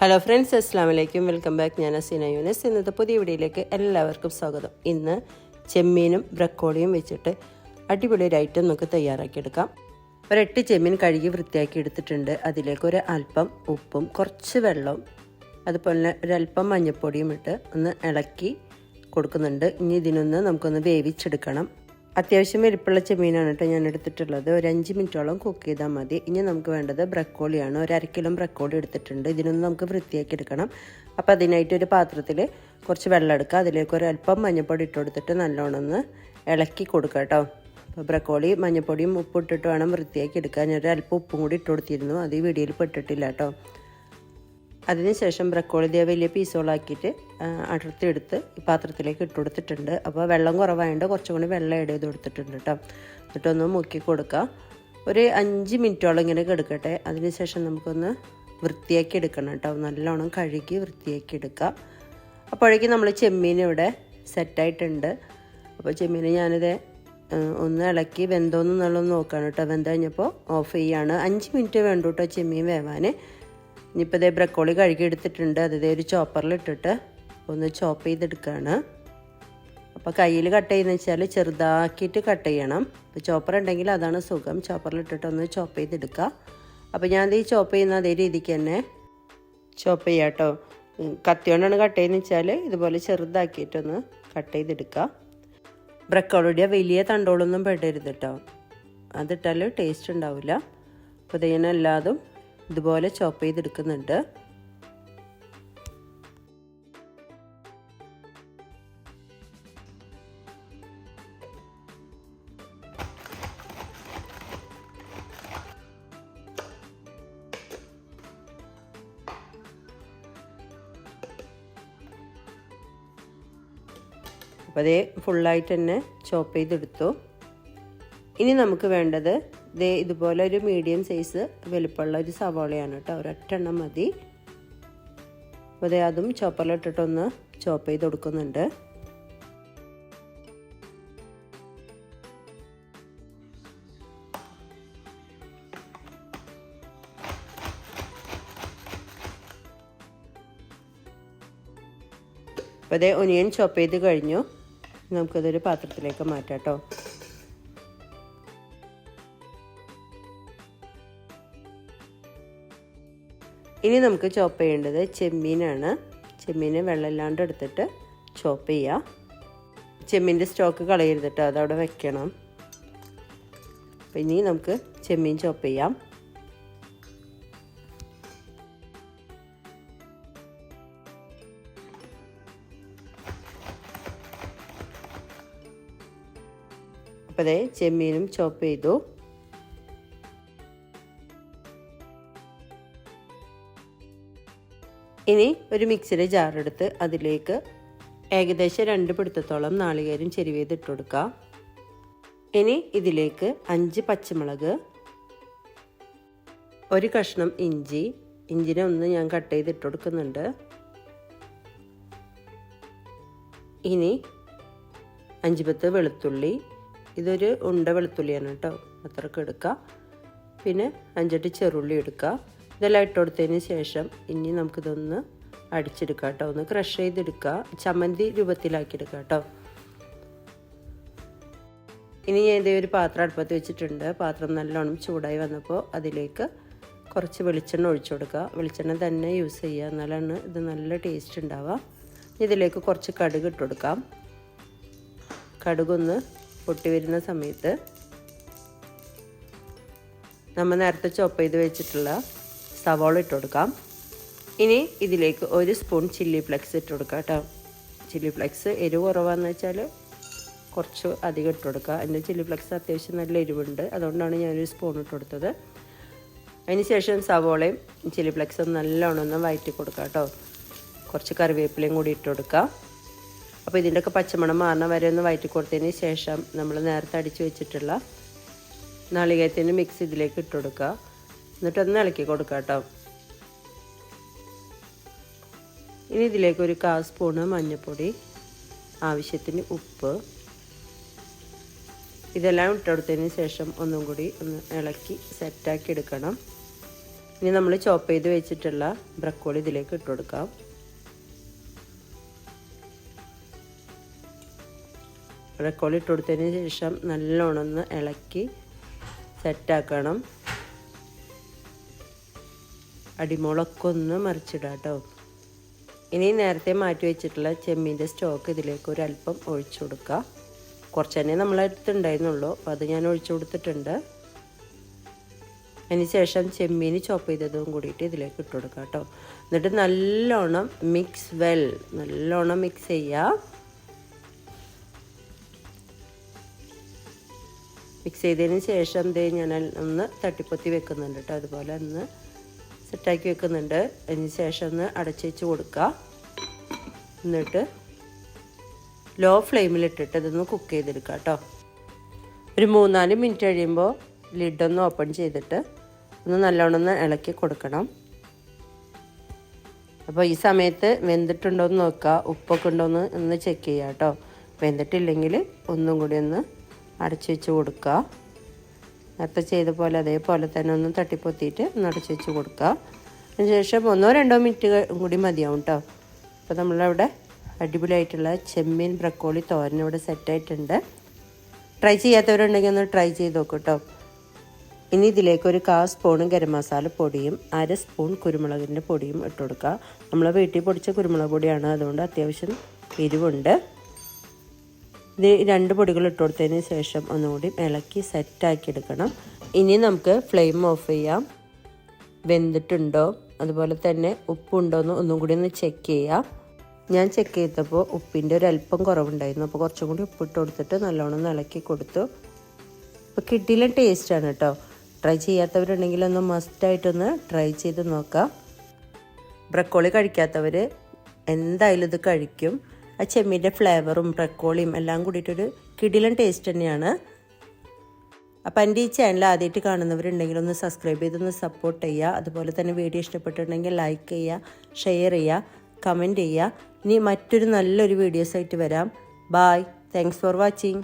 Hello friends അസ്സാം വലൈക്കും welcome back ഞാൻ അസീന യൂനസ്. ഇന്നത്തെ പുതിയ വീഡിയോയിലേക്ക് എല്ലാവർക്കും സ്വാഗതം. ഇന്ന് ചെമ്മീനും ബ്രക്കോളിയും വെച്ചിട്ട് അടിപൊളി ഒരു ഐറ്റം നമുക്ക് തയ്യാറാക്കിയെടുക്കാം. ഒരെട്ട് ചെമ്മീൻ കഴുകി വൃത്തിയാക്കി എടുത്തിട്ടുണ്ട്. അതിലേക്ക് ഒരു അല്പം ഉപ്പും കുറച്ച് വെള്ളവും അതുപോലെ ഒരല്പം മഞ്ഞൾപ്പൊടിയും ഇട്ട് ഒന്ന് ഇളക്കി കൊടുക്കുന്നുണ്ട്. ഇനി ഇതിനൊന്ന് നമുക്കൊന്ന് വേവിച്ചെടുക്കണം. അത്യാവശ്യം വലിപ്പമുള്ള ചെമ്മീനാണ് കേട്ടോ ഞാൻ എടുത്തിട്ടുള്ളത്. ഒരു അഞ്ച് മിനിറ്റോളം കുക്ക് ചെയ്താൽ മതി. ഇനി നമുക്ക് വേണ്ടത് ബ്രക്കോളിയാണ്. ഒരു അര കിലോ ബ്രക്കോളി എടുത്തിട്ടുണ്ട്. ഇതിനൊന്ന് നമുക്ക് വൃത്തിയാക്കി എടുക്കണം. അപ്പോൾ അതിനായിട്ട് ഒരു പാത്രത്തിൽ കുറച്ച് വെള്ളം എടുക്കുക. അതിലേക്ക് ഒരു അല്പം മഞ്ഞൾപ്പൊടി ഇട്ട് കൊടുത്തിട്ട് നല്ലോണം ഒന്ന് ഇളക്കി കൊടുക്കുക കേട്ടോ. അപ്പോൾ ബ്രക്കോളി മഞ്ഞൾപ്പൊടിയും ഉപ്പ് ഇട്ടിട്ട് വേണം വൃത്തിയാക്കി എടുക്കാൻ. ഒരു അല്പം ഉപ്പും കൂടി ഇട്ട് കൊടുത്തിരുന്നു. അത് ഈ വീഡിയോയിൽ പെട്ടിട്ടില്ല കേട്ടോ. അതിനുശേഷം ബ്രക്കോളി ഇതേ വലിയ പീസുകളാക്കിയിട്ട് അടർത്തിയെടുത്ത് ഈ പാത്രത്തിലേക്ക് ഇട്ട് കൊടുത്തിട്ടുണ്ട്. അപ്പോൾ വെള്ളം കുറവായതുകൊണ്ട് കുറച്ചും കൂടി വെള്ളം ആഡ് ചെയ്ത് കൊടുത്തിട്ടുണ്ട് കേട്ടോ എന്നിട്ടൊന്ന് മുക്കി കൊടുക്കുക ഒരു അഞ്ച് മിനിറ്റോളം ഇങ്ങനെ കിടക്കട്ടെ. അതിനുശേഷം നമുക്കൊന്ന് വൃത്തിയാക്കി എടുക്കണം കേട്ടോ നല്ലോണം കഴുകി വൃത്തിയാക്കി എടുക്കുക അപ്പോഴേക്കും നമ്മൾ ചെമ്മീൻ ഇവിടെ സെറ്റായിട്ടുണ്ട് അപ്പോൾ ചെമ്മീൻ ഞാനിത് ഒന്ന് ഇളക്കി വെന്തോന്നുള്ളത് നോക്കുകയാണ് കേട്ടോ വെന്ത് കഴിഞ്ഞപ്പോൾ ഓഫ് ചെയ്യാണ്. അഞ്ച് മിനിറ്റ് വേണ്ടു കേട്ടോ ചെമ്മീൻ വേവാൻ ഇനിയിപ്പോൾ ഇതേ ബ്രക്കോളി കഴുകി എടുത്തിട്ടുണ്ട് അത് ഇതേ ഒരു ചോപ്പറിലിട്ടിട്ട് ഒന്ന് ചോപ്പ് ചെയ്തെടുക്കുകയാണ് അപ്പോൾ കയ്യിൽ കട്ട് ചെയ്യുന്ന വെച്ചാൽ ചെറുതാക്കിയിട്ട് കട്ട് ചെയ്യണം. അപ്പോൾ ചോപ്പർ ഉണ്ടെങ്കിൽ അതാണ് സുഖം. ചോപ്പറിലിട്ടിട്ട് ഒന്ന് ചോപ്പ് ചെയ്തെടുക്കുക അപ്പോൾ ഞാൻ ഈ ചോപ്പ് ചെയ്യുന്ന അതേ രീതിക്ക് തന്നെ ചോപ്പ് ചെയ്യാം കേട്ടോ. കത്തി കൊണ്ടാണ് കട്ട് ചെയ്യുന്നത് വെച്ചാൽ ഇതുപോലെ ചെറുതാക്കിയിട്ടൊന്ന് കട്ട് ചെയ്തെടുക്കുക ബ്രക്കോളിയുടെ വലിയ തണ്ടോളൊന്നും പെടരുത് കേട്ടോ. അതിട്ടാൽ ടേസ്റ്റ് ഉണ്ടാവില്ല അപ്പോൾ ഇതിങ്ങനെ എല്ലാതും ഇതുപോലെ ചോപ്പ് ചെയ്തെടുക്കുന്നുണ്ട്. അപ്പോൾ അതേ ഫുള്ളായിട്ട് തന്നെ ചോപ്പ് ചെയ്തെടുത്തു. ഇനി നമുക്ക് വേണ്ടത് ദേ ഇതുപോലെ ഒരു മീഡിയം സൈസ് വലുപ്പമുള്ള ഒരു സവാളയാണ് കേട്ടോ. ഒരൊറ്റെണ്ണം മതി. അപ്പോൾ അതേ അതും ചോപ്പറിലിട്ടിട്ടൊന്ന് ചോപ്പ് ചെയ്ത് കൊടുക്കുന്നുണ്ട്. അപ്പോൾ അതേ ഒനിയൻ ചോപ്പ് ചെയ്ത് കഴിഞ്ഞു. നമുക്കതൊരു പാത്രത്തിലേക്ക് മാറ്റാം കേട്ടോ. ഇനി നമുക്ക് ചോപ്പ് ചെയ്യേണ്ടത് ചെമ്മീനാണ്. ചെമ്മീന് വെള്ളമില്ലാണ്ട് എടുത്തിട്ട് ചോപ്പ് ചെയ്യുക ചെമ്മീന്റെ സ്റ്റോക്ക് കളയരുത് കേട്ടോ അതവിടെ വെക്കണം. അപ്പം ഇനി നമുക്ക് ചെമ്മീൻ ചോപ്പ് ചെയ്യാം. അപ്പോൾ ചെമ്മീനും ചോപ്പ് ചെയ്തു. ഇനി ഒരു മിക്സിയുടെ ജാറെടുത്ത് അതിലേക്ക് ഏകദേശം രണ്ട് പിടുത്തത്തോളം നാളികേരം ചെരുവേത് ഇട്ട് ഇനി ഇതിലേക്ക് അഞ്ച് പച്ചമുളക് ഒരു കഷ്ണം ഇഞ്ചി ഇഞ്ചിനെ ഒന്ന് ഞാൻ കട്ട് ചെയ്ത് ഇട്ട് കൊടുക്കുന്നുണ്ട് ഇനി അഞ്ച് പത്ത് വെളുത്തുള്ളി ഇതൊരു ഉണ്ട വെളുത്തുള്ളിയാണ് കേട്ടോ അത്രയ്ക്ക് എടുക്കുക പിന്നെ അഞ്ചെട്ട് ചെറുള്ളി എടുക്കുക ഇതെല്ലാം ഇട്ട് കൊടുത്തതിന് ശേഷം ഇനി നമുക്കിതൊന്ന് അടിച്ചെടുക്കുക കേട്ടോ. ഒന്ന് ക്രഷ് ചെയ്തെടുക്കുക. ചമ്മന്തി രൂപത്തിലാക്കിയെടുക്കുക കേട്ടോ. ഇനി ഞാൻ ഇതേ ഒരു പാത്രം അടുപ്പത്ത് വെച്ചിട്ടുണ്ട്. പാത്രം നല്ലോണം ചൂടായി വന്നപ്പോൾ അതിലേക്ക് കുറച്ച് വെളിച്ചെണ്ണ ഒഴിച്ചു കൊടുക്കുക. വെളിച്ചെണ്ണ തന്നെ യൂസ് ചെയ്യുക. എന്നാലാണ് ഇത് നല്ല ടേസ്റ്റ് ഉണ്ടാവുക. ഇതിലേക്ക് കുറച്ച് കടുക് ഇട്ട് കൊടുക്കാം. കടുകൊന്ന് പൊട്ടി വരുന്ന സമയത്ത് നമ്മൾ നേരത്തെ ചോപ്പ് ചെയ്ത് വെച്ചിട്ടുള്ള സവാള ഇട്ട് കൊടുക്കാം ഇനി ഇതിലേക്ക് ഒരു സ്പൂൺ ചില്ലി ഫ്ലെക്സ് ഇട്ട് കൊടുക്കാം കേട്ടോ. ചില്ലി ഫ്ലെക്സ് എരിവ് കുറവാന്ന് വെച്ചാൽ കുറച്ച് അധികം ഇട്ട് കൊടുക്കുക എന്റെ ചില്ലി ഫ്ലെക്സ് അത്യാവശ്യം നല്ല എരിവുണ്ട്. അതുകൊണ്ടാണ് ഞാനൊരു സ്പൂൺ ഇട്ട് കൊടുത്തത് അതിന് ശേഷം സവോളയും ചില്ലി ഫ്ലെക്സും നല്ലോണം ഒന്ന് വയറ്റി കൊടുക്കുക കേട്ടോ. കുറച്ച് കറിവേപ്പിലയും കൂടി ഇട്ട് കൊടുക്കുക അപ്പോൾ ഇതിന്റെയൊക്കെ പച്ചമണം മാറണ വരെ ഒന്ന് വയറ്റി കൊടുത്തതിന് ശേഷം നമ്മൾ നേരത്തെ അടിച്ച് വെച്ചിട്ടുള്ള നാളികേരത്തിന്റെ മിക്സ് ഇതിലേക്ക് ഇട്ട് കൊടുക്കുക എന്നിട്ടൊന്ന് ഇളക്കി കൊടുക്കുക കേട്ടോ. ഇനി ഇതിലേക്ക് ഒരു കാ സ്പൂണ് മഞ്ഞൾപ്പൊടി ആവശ്യത്തിന് ഉപ്പ്. ഇതെല്ലാം ഇട്ടെടുത്തതിന് ശേഷം ഒന്നും കൂടി ഒന്ന് ഇളക്കി സെറ്റാക്കി എടുക്കണം. ഇനി നമ്മൾ ചോപ്പ് ചെയ്ത് വെച്ചിട്ടുള്ള ബ്രക്കോളി ഇതിലേക്ക് ഇട്ട് കൊടുക്കാം. ബ്രക്കോളി ഇട്ട് കൊടുത്തതിന് ശേഷം നല്ലോണം ഒന്ന് ഇളക്കി സെറ്റാക്കണം. അടിമുളൊക്കെ ഒന്ന് മറിച്ചിടാം കേട്ടോ ഇനി നേരത്തെ മാറ്റി വെച്ചിട്ടുള്ള ചെമ്മീന്റെ സ്റ്റോക്ക് ഇതിലേക്ക് ഒരു അല്പം ഒഴിച്ചു കൊടുക്കുക കുറച്ച് തന്നെ നമ്മളടുത്തുണ്ടായിരുന്നുള്ളൂ അപ്പോൾ അത് ഞാൻ ഒഴിച്ചു കൊടുത്തിട്ടുണ്ട്. അതിനുശേഷം ചെമ്മീൻ ചോപ്പ് ചെയ്തതും കൂടിയിട്ട് ഇതിലേക്ക് ഇട്ട് കൊടുക്കുക കേട്ടോ എന്നിട്ട് നല്ലോണം മിക്സ് വെൽ നല്ലോണം മിക്സ് ചെയ്യുക മിക്സ് ചെയ്തതിന് ശേഷം ദേ ഞാൻ ഒന്ന് തട്ടിപ്പൊത്തി വെക്കുന്നുണ്ട് കേട്ടോ അതുപോലെ ഒന്ന് സെറ്റാക്കി വെക്കുന്നുണ്ട്. അതിന് ശേഷം ഒന്ന് അടച്ചു വെച്ച് കൊടുക്കുക. എന്നിട്ട് ലോ ഫ്ലെയിമിലിട്ടിട്ട് ഇതൊന്ന് കുക്ക് ചെയ്തെടുക്കുക കേട്ടോ. ഒരു മൂന്നാൽ മിനിറ്റ് കഴിയുമ്പോൾ ലിഡൊന്ന് ഓപ്പൺ ചെയ്തിട്ട് ഒന്ന് നല്ലോണം ഒന്ന് ഇളക്കി കൊടുക്കണം. അപ്പോൾ ഈ സമയത്ത് വെന്തിട്ടുണ്ടോ എന്ന് നോക്കുക. ഉപ്പൊക്കെ ഉണ്ടോ എന്ന് ഒന്ന് ചെക്ക് ചെയ്യുക കേട്ടോ. വെന്തിട്ടില്ലെങ്കിൽ ഒന്നും കൂടി ഒന്ന് അടച്ചു വെച്ച് കൊടുക്കുക. നേരത്തെ ചെയ്ത പോലെ അതേപോലെ തന്നെ ഒന്ന് തട്ടിപ്പൊത്തിയിട്ട് ഒന്ന് അടച്ചു വെച്ച് കൊടുക്കുക. അതിനുശേഷം ഒന്നോ രണ്ടോ മിനിറ്റ് കൂടി മതിയാവും കേട്ടോ അപ്പോൾ നമ്മളവിടെ അടിപൊളിയായിട്ടുള്ള ചെമ്മീൻ ബ്രക്കോളി തോരൻ ഇവിടെ സെറ്റായിട്ടുണ്ട് ട്രൈ ചെയ്യാത്തവരുണ്ടെങ്കിൽ ഒന്ന് ട്രൈ ചെയ്ത് നോക്കൂ കേട്ടോ ഇനി ഇതിലേക്ക് ഒരു കാ സ്പൂൺ ഗരം മസാല പൊടിയും അര സ്പൂൺ കുരുമുളകിന്റെ പൊടിയും ഇട്ട് കൊടുക്കുക. നമ്മൾ വീട്ടിൽ പൊടിച്ച കുരുമുളക് പൊടിയാണ്. അതുകൊണ്ട് അത്യാവശ്യം എരിവുണ്ട്. ഇത് രണ്ട് പൊടികൾ ഇട്ട് കൊടുത്തതിന് ശേഷം ഒന്നുകൂടി ഇളക്കി സെറ്റാക്കി എടുക്കണം. ഇനി നമുക്ക് ഫ്ലെയിം ഓഫ് ചെയ്യാം. വെന്തിട്ടുണ്ടോ? അതുപോലെ തന്നെ ഉപ്പുണ്ടോ എന്ന് ഒന്നും കൂടി ഒന്ന് ചെക്ക് ചെയ്യാം. ഞാൻ ചെക്ക് ചെയ്തപ്പോൾ ഉപ്പിന്റെ ഒരു അല്പം കുറവുണ്ടായിരുന്നു. അപ്പോൾ കുറച്ചും കൂടി ഉപ്പിട്ട് കൊടുത്തിട്ട് നല്ലോണം ഇളക്കി കൊടുത്തു. അപ്പോൾ കിട്ടിയില്ല ടേസ്റ്റാണ് കേട്ടോ. ട്രൈ ചെയ്യാത്തവരുണ്ടെങ്കിൽ ഒന്ന് മസ്റ്റായിട്ടൊന്ന് ട്രൈ ചെയ്ത് നോക്കാം. ബ്രക്കോളി കഴിക്കാത്തവർ എന്തായാലും ഇത് കഴിക്കും. ആ ചെമ്മീന്റെ ഫ്ലേവറും ബ്രക്കോളിയും എല്ലാം കൂടിയിട്ടൊരു കിടിലൻ ടേസ്റ്റ് തന്നെയാണ്. അപ്പോൾ എന്റെ ഈ ചാനൽ ആദ്യമായിട്ട് കാണുന്നവരുണ്ടെങ്കിൽ ഒന്ന് സബ്സ്ക്രൈബ് ചെയ്തൊന്ന് സപ്പോർട്ട് ചെയ്യുക. അതുപോലെ തന്നെ വീഡിയോ ഇഷ്ടപ്പെട്ടിട്ടുണ്ടെങ്കിൽ ലൈക്ക് ചെയ്യുക ഷെയർ ചെയ്യുക കമന്റ് ചെയ്യുക. ഇനി മറ്റൊരു നല്ലൊരു വീഡിയോസായിട്ട് വരാം. Bye thanks for watching